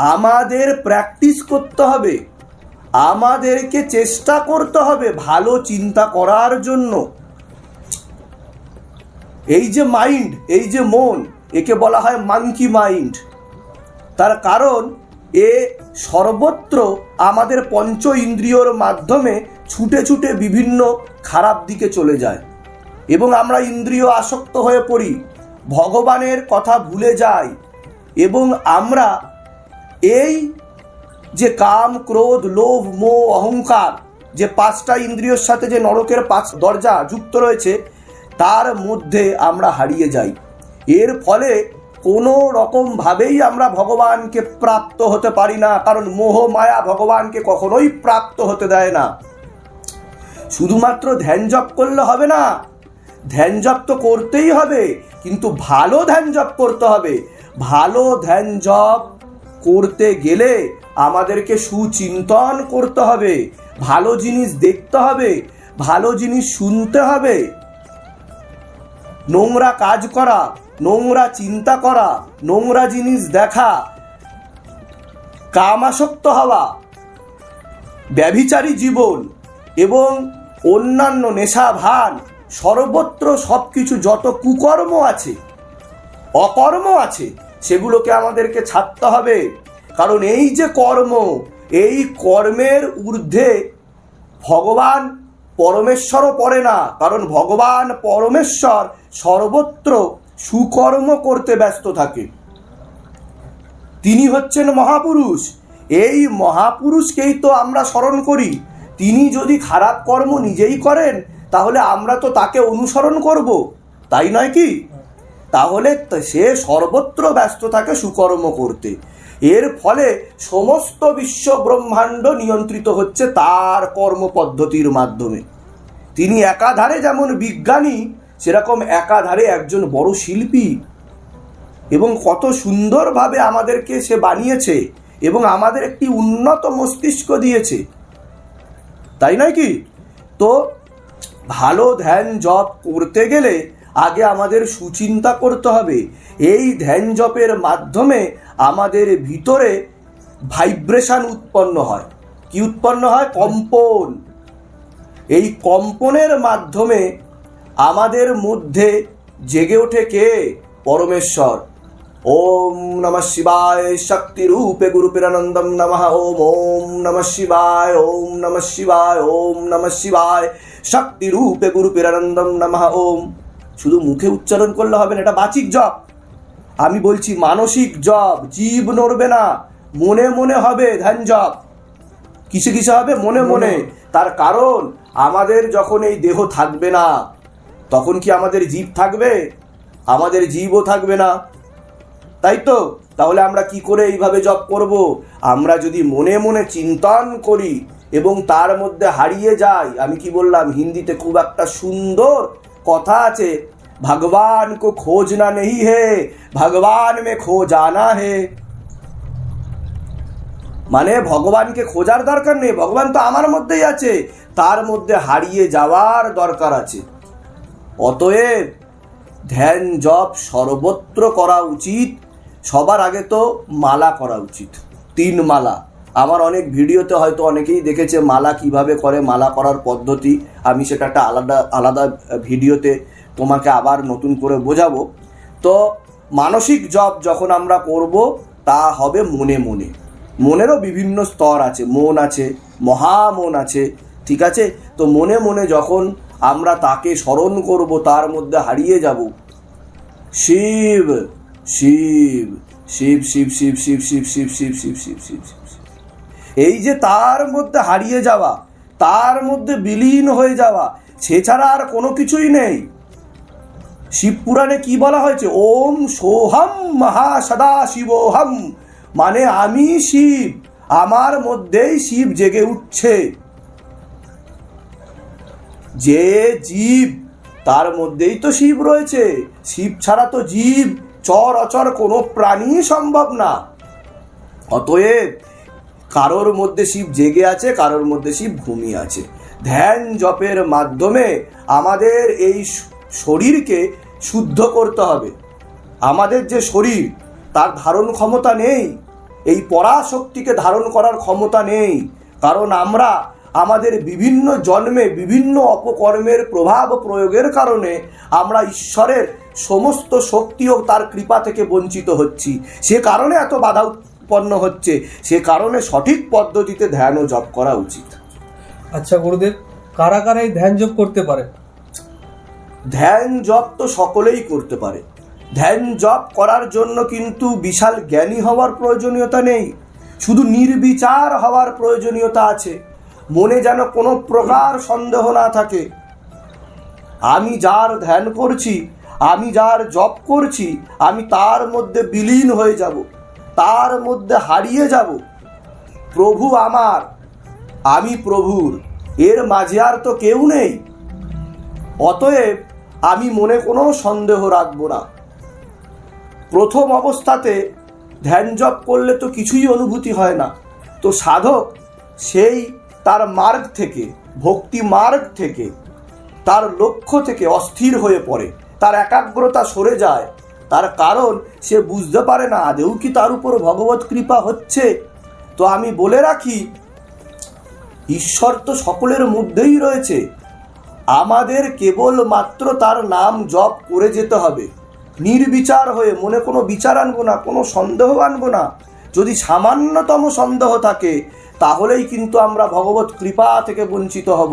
আমাদের প্র্যাকটিস করতে হবে। আমাদেরকে চেষ্টা করতে হবে ভালো চিন্তা করার জন্য। এই যে মাইন্ড এই যে মন, একে বলা হয় মাঙ্কি মাইন্ড তার কারণ, এ সর্বত্র আমাদের পঞ্চ ইন্দ্রিয়র মাধ্যমে ছুটে ছুটে বিভিন্ন খারাপ দিকে চলে যায়। এবং আমরা ইন্দ্রিয় আসক্ত হয়ে পড়ি। ভগবানের কথা ভুলে যাই। এবং আমরা এই যে কাম, ক্রোধ, লোভ, মোহ, অহংকার, যে পাঁচটা ইন্দ্রিয়র সাথে যে নরকের পাঁচ দরজা যুক্ত রয়েছে, তার মধ্যে আমরা হারিয়ে যাই। এর ফলে কোনো রকমভাবেই আমরা ভগবানকে প্রাপ্ত হতে পারি না, কারণ মোহ, মায়া ভগবানকে কখনোই প্রাপ্ত হতে দেয় না। শুধুমাত্র ধ্যান জপ করলে হবে না, ধ্যান জপ তো করতেই হবে, কিন্তু ভালো ধ্যান জপ করতে হবে। ভালো ধ্যান জপ করতে গেলে আমাদেরকে সুচিন্তন করতে হবে, ভালো জিনিস দেখতে হবে, ভালো জিনিস শুনতে হবে। নোংরা কাজ করা, নোংরা চিন্তা করা, নোংরা জিনিস দেখা, কামাসক্ত হওয়া, ব্যভিচারী জীবন এবং অন্যান্য নেশা, ভান, সর্বত্র সব কিছু যত কুকর্ম আছে, অকর্ম আছে সেগুলোকে আমাদেরকে ছাড়তে হবে। কারণ এই যে কর্ম, এই কর্মের ঊর্ধ্বে ভগবান পরমেশ্বরও পড়ে না। কারণ ভগবান পরমেশ্বর সর্বত্র সুকর্ম করতে ব্যস্ত থাকে। তিনি হচ্ছেন মহাপুরুষ। এই মহাপুরুষকেই তো আমরা স্মরণ করি। তিনি যদি খারাপ কর্ম নিজেই করেন, তাহলে আমরা তো তাকে অনুসরণ করব। তাই নয় কি? তাহলে সে সর্বত্র ব্যস্ত থাকে সুকর্ম করতে। এর ফলে সমস্ত বিশ্ব ব্রহ্মাণ্ড নিয়ন্ত্রিত হচ্ছে তার কর্ম পদ্ধতির মাধ্যমে। তিনি একাধারে যেমন বিজ্ঞানী, সেরকম একাধারে একজন বড় শিল্পী। এবং কত সুন্দরভাবে আমাদেরকে সে বানিয়েছে এবং আমাদের একটি উন্নত মস্তিষ্ক দিয়েছে। তাই নয় কি? তো ভালো ধ্যান জপ করতে গেলে আগে আমাদের সুচিন্তা করতে হবে। এই ধ্যান জপের মাধ্যমে আমাদের ভিতরে ভাইব্রেশন উৎপন্ন হয়। কি উৎপন্ন হয়? কম্পন। এই কম্পনের মাধ্যমে আমাদের মধ্যে জেগে ওঠে কে? পরমেশ্বর। ওম নমঃ শিবায় শক্তি রূপে গুরুপিরানন্দম নমঃ ওম ওম নমঃ শিবায়, ওম নমঃ শিবায়, ওম নমঃ শিবায় শক্তি রূপে গুরুপিরানন্দম নমঃ ওম। শুধু মুখে উচ্চারণ করলে হবে না এটা বাচিক জপ। আমি বলছি মানসিক জপ জীব নড়বে না মনে মনে হবে ধ্যান জপ। কিসে কিসে হবে? মনে মনে। তার কারণ আমাদের যখন এই দেহ থাকবে না তখন কি আমাদের জীব থাকবে? আমাদের জীবও থাকবে না। তাই তো? তাহলে আমরা কি করে এইভাবে জপ করব? আমরা যদি মনে মনে চিন্তন করি এবং তার মধ্যে হারিয়ে যাই আমি কি বললাম? হিন্দিতে খুব একটা সুন্দর কথা আছে, ভগবান কো খোঁজ না নেই হে, ভগবান মে খো জানা হে। মানে ভগবানকে খোঁজার দরকার নেই, ভগবান তো আমার মধ্যেই আছে, তার মধ্যে হারিয়ে যাওয়ার দরকার আছে। অতএব ধ্যান জপ সর্বত্র করা উচিত, সবার আগে তো মালা করা উচিত, তিন মালা। আমার অনেক ভিডিওতে হয়তো অনেকেই দেখেছে মালা কীভাবে করে মালা করার পদ্ধতি আমি সেটা একটা আলাদা আলাদা ভিডিওতে তোমাকে আবার নতুন করে বোঝাবো তো মানসিক জপ যখন আমরা করব তা হবে মনে মনে মনেরও বিভিন্ন স্তর আছে মন আছে মহামন আছে ঠিক আছে তো মনে মনে যখন আমরা তাকে স্মরণ করব তার মধ্যে হারিয়ে যাব শিব শিব শিব শিব শিব শিব শিব শিব শিব শিব শিব শিব শিব এই যে তার মধ্যে হারিয়ে যাওয়া, তার মধ্যে বিলীন হয়ে যাওয়া সেছাড়া আর কোনো কিছুই নেই। শিব পুরাণে কি বলা হয়েছে? ওম সোহম মহা সদা শিবোহম। মানে আমি শিব, আমার মধ্যেই শিব জেগে উঠছে। যে জীব, তার মধ্যেই তো শিব রয়েছে। শিব ছাড়া তো জীব, চর অচর কোনো প্রাণী সম্ভব না। অতএব কারোর মধ্যে শিব জেগে আছে, কারোর মধ্যে শিব ঘুমিয়ে আছে। ধ্যান জপের মাধ্যমে আমাদের এই শরীরকে শুদ্ধ করতে হবে। আমাদের যে শরীর, তার ধারণ ক্ষমতা নেই। এই পরাশক্তিকে ধারণ করার ক্ষমতা নেই। কারণ আমরা আমাদের বিভিন্ন জন্মে বিভিন্ন অপকর্মের প্রভাব প্রয়োগের কারণে আমরা ঈশ্বরের সমস্ত শক্তি ও তার কৃপা থেকে বঞ্চিত হচ্ছি। সে কারণে এত বাধা উৎপন্ন হচ্ছে সে কারণে সঠিক পদ্ধতিতে ধ্যান ও জপ করা উচিত। আচ্ছা গুরুদেব কারা কারা এই ধ্যান যোগ করতে পারে? ধ্যান জপ তো সকলেই করতে পারে। ধ্যান জপ করার জন্য কিন্তু বিশাল জ্ঞানী হওয়ার প্রয়োজনীয়তা নেই। শুধু নির্বিচার হওয়ার প্রয়োজনীয়তা আছে। মনে যেন কোনো প্রকার সন্দেহ না থাকে। আমি যার ধ্যান করছি আমি যার জপ করছি আমি তার মধ্যে বিলীন হয়ে যাব। তার মধ্যে হারিয়ে যাব। প্রভু আমার, আমি প্রভুর, এর মাঝে আর তো কেউ নেই। অতএব আমি মনে কোনো সন্দেহ রাখব না। প্রথম অবস্থাতে ধ্যান জপ করলে তো কিছুই অনুভূতি হয় না। তো সাধক সেই তার মার্গ থেকে, ভক্তি মার্গ থেকে, তার লক্ষ্য থেকে অস্থির হয়ে পড়ে। তার একাগ্রতা সরে যায়। তার কারণ সে বুঝতে পারে না আদেও কি তার উপর ভগবত কৃপা হচ্ছে। তো আমি বলে রাখি, ঈশ্বর তো সকলের মধ্যেই রয়েছে। আমাদের কেবল মাত্র তার নাম জপ করে যেতে হবে। নির্বিচার হয়ে মনে কোনো বিচার আনব না, কোনো সন্দেহ আনব না। যদি সামান্যতম সন্দেহ থাকে, তাহলেই কিন্তু আমরা ভগবত কৃপা থেকে বঞ্চিত হব।